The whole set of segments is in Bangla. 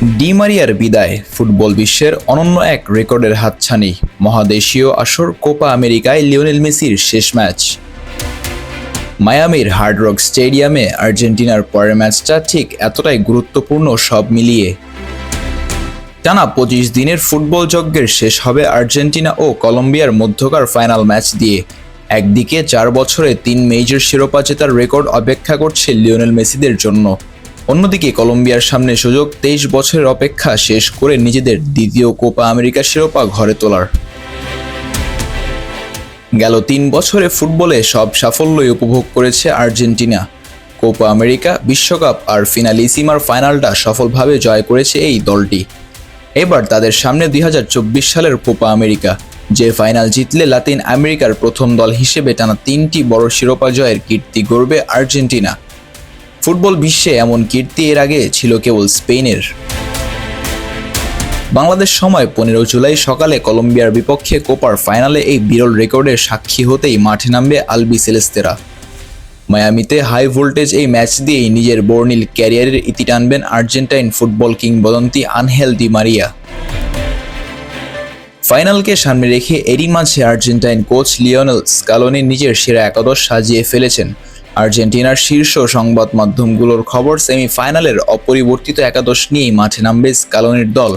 ডিমারিয়ার বিদায়। ফুটবল বিশ্বের অনন্য এক রেকর্ডের হাতছানি। মহাদেশীয় আসর কোপা আমেরিকায় লিওনেল মেসির শেষ ম্যাচ। মায়ামির হার্ড রক স্টেডিয়ামে আর্জেন্টিনার পরের ম্যাচটা ঠিক এতটাই গুরুত্বপূর্ণ সব মিলিয়ে। টানা পঁচিশ দিনের ফুটবল যজ্ঞের শেষ হবে আর্জেন্টিনা ও কলম্বিয়ার মধ্যকার ফাইনাল ম্যাচ দিয়ে। একদিকে চার বছরে তিন মেজর শিরোপা জেতার রেকর্ড অপেক্ষা করছে লিওনেল মেসিদের জন্য। অন্যদিকে কলম্বিয়ার সামনে সুযোগ তেইশ বছরের অপেক্ষা শেষ করে নিজেদের দ্বিতীয় কোপা আমেরিকা শিরোপা ঘরে তোলার। গেল তিন বছরে ফুটবলে সব সাফল্যই উপভোগ করেছে আর্জেন্টিনা। কোপা আমেরিকা, বিশ্বকাপ আর ফিনালিসিমার ফাইনালটা সফলভাবে জয় করেছে এই দলটি। এবার তাদের সামনে দুই হাজার চব্বিশ সালের কোপা আমেরিকা, যে ফাইনাল জিতলে লাতিন আমেরিকার প্রথম দল হিসেবে টানা তিনটি বড় শিরোপা জয়ের কীর্তি গড়বে আর্জেন্টিনা। ফুটবল বিশ্বে এমন কীর্তি এর আগে ছিল কেবল স্পেনের। বাংলাদেশ সময় পনেরো জুলাই সকালে কলম্বিয়ার বিপক্ষে কোপার ফাইনালে এই বিরল রেকর্ডের সাক্ষী হতেই মাঠে নামবে আলবি সেলেস্তেরা। মায়ামিতে হাই ভোল্টেজ এই ম্যাচ দিয়েই নিজের বর্ণিল ক্যারিয়ারের ইতি টানবেন আর্জেন্টাইন ফুটবল কিংবদন্তি আনহেল দি মারিয়া। ফাইনালকে সামনে রেখে এরই মাঝে আর্জেন্টাইন কোচ লিওনেল স্কালোনি নিজের সেরা একাদশ সাজিয়ে ফেলেছেন। আর্জেন্টিনার শীর্ষ সংবাদ মাধ্যমগুলোর খবর সেমিফাইনালের অপরিবর্তিত একাদশ নিয়েই মাঠে নামবে স্কালোনির দল।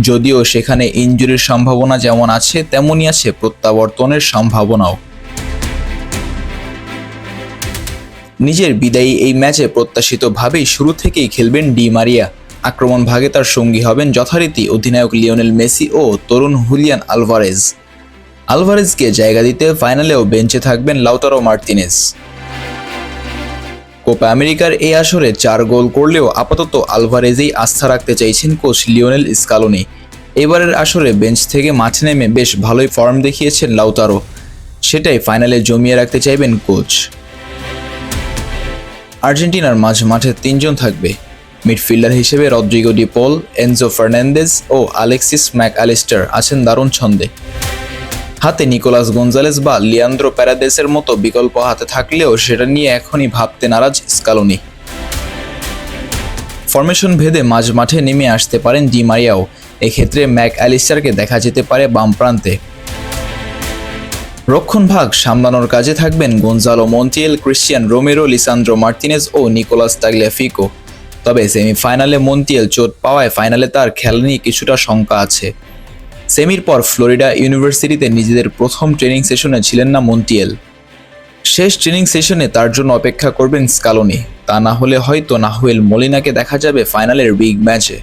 যদিও সেখানে ইনজুরির সম্ভাবনা যেমন আছে, তেমনই আছে প্রত্যাবর্তনের সম্ভাবনাও। নিজের বিদায়ী এই ম্যাচে প্রত্যাশিতভাবেই শুরু থেকেই খেলবেন ডি মারিয়া। আক্রমণ ভাগে তার সঙ্গী হবেন যথারীতি অধিনায়ক লিওনেল মেসি ও তরুণ হুলিয়ান আলভারেজ। আলভারেজকে জায়গা দিতে ফাইনালেও বেঞ্চে থাকবেন লাউতারো মার্তিনেজ কোপা আমেরিকার এই আসরে চার গোল করলেও আপাতত আলভারেজেই আস্থা রাখতে চাইছেন কোচ লিওনেল স্কালোনি। এবারের আসরে বেঞ্চ থেকে মাঠে নেমে বেশ ভালোই ফর্ম দেখিয়েছেন লাউতারো। সেটাই ফাইনালে জমিয়ে রাখতে চাইবেন কোচ। আর্জেন্টিনার মাঝ মাঠে তিনজন থাকবে। মিডফিল্ডার হিসেবে Rodrigo De Paul Enzo Fernandez ও আলেক্সিস ম্যাক অ্যালিস্টার আছেন দারুণ ছন্দে। হাতে নিকোলাস গঞ্জালেস বা লিয়ান্দ্রো প্যারাদেসের মতো বিকল্প হাতে থাকলেও সেটা নিয়ে এখনই ভাবতে নারাজ স্কালোনি। ফরমেশন ভেদে মাঝ মাঠে নেমে আসতে পারেন ডি মারিয়াও। এক্ষেত্রে ম্যাক অ্যালিস্টারকে দেখা যেতে পারে বাম প্রান্তে। রক্ষণভাগ সামলানোর কাজে থাকবেন Gonzalo Montiel, Cristian Romero, Lisandro Martinez ও নিকোলাস তাগলিয়াফিকো। তবে সেমিফাইনালে মন্টিয়েল চোট পাওয়ায় ফাইনালে তার খেলা নিয়ে কিছুটা শঙ্কা আছে। সেমির পর ফ্লোরিডা ইউনিভার্সিটিতে নিজেদের প্রথম ট্রেনিং সেশনে ছিলেন না মন্টিয়েল। শেষ ট্রেনিং সেশনে তার জন্য অপেক্ষা করবেন স্কালোনি। তা না হলে হয়তো নাহুয়েল মলিনাকে দেখা যাবে ফাইনালের বিগ ম্যাচে।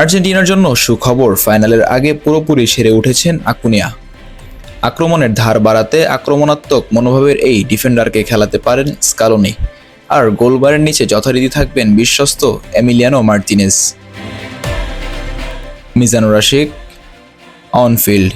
আর্জেন্টিনার জন্য সুখবর, ফাইনালের আগে পুরোপুরি সেরে উঠেছেন আকুনিয়া। আক্রমণের ধার বাড়াতে আক্রমণাত্মক মনোভাবের এই ডিফেন্ডারকে খেলাতে পারেন স্কালোনি। আর গোলবারের নিচে যথারীতি থাকবেন বিশ্বস্ত Emiliano Martinez Mizanur Rashik on field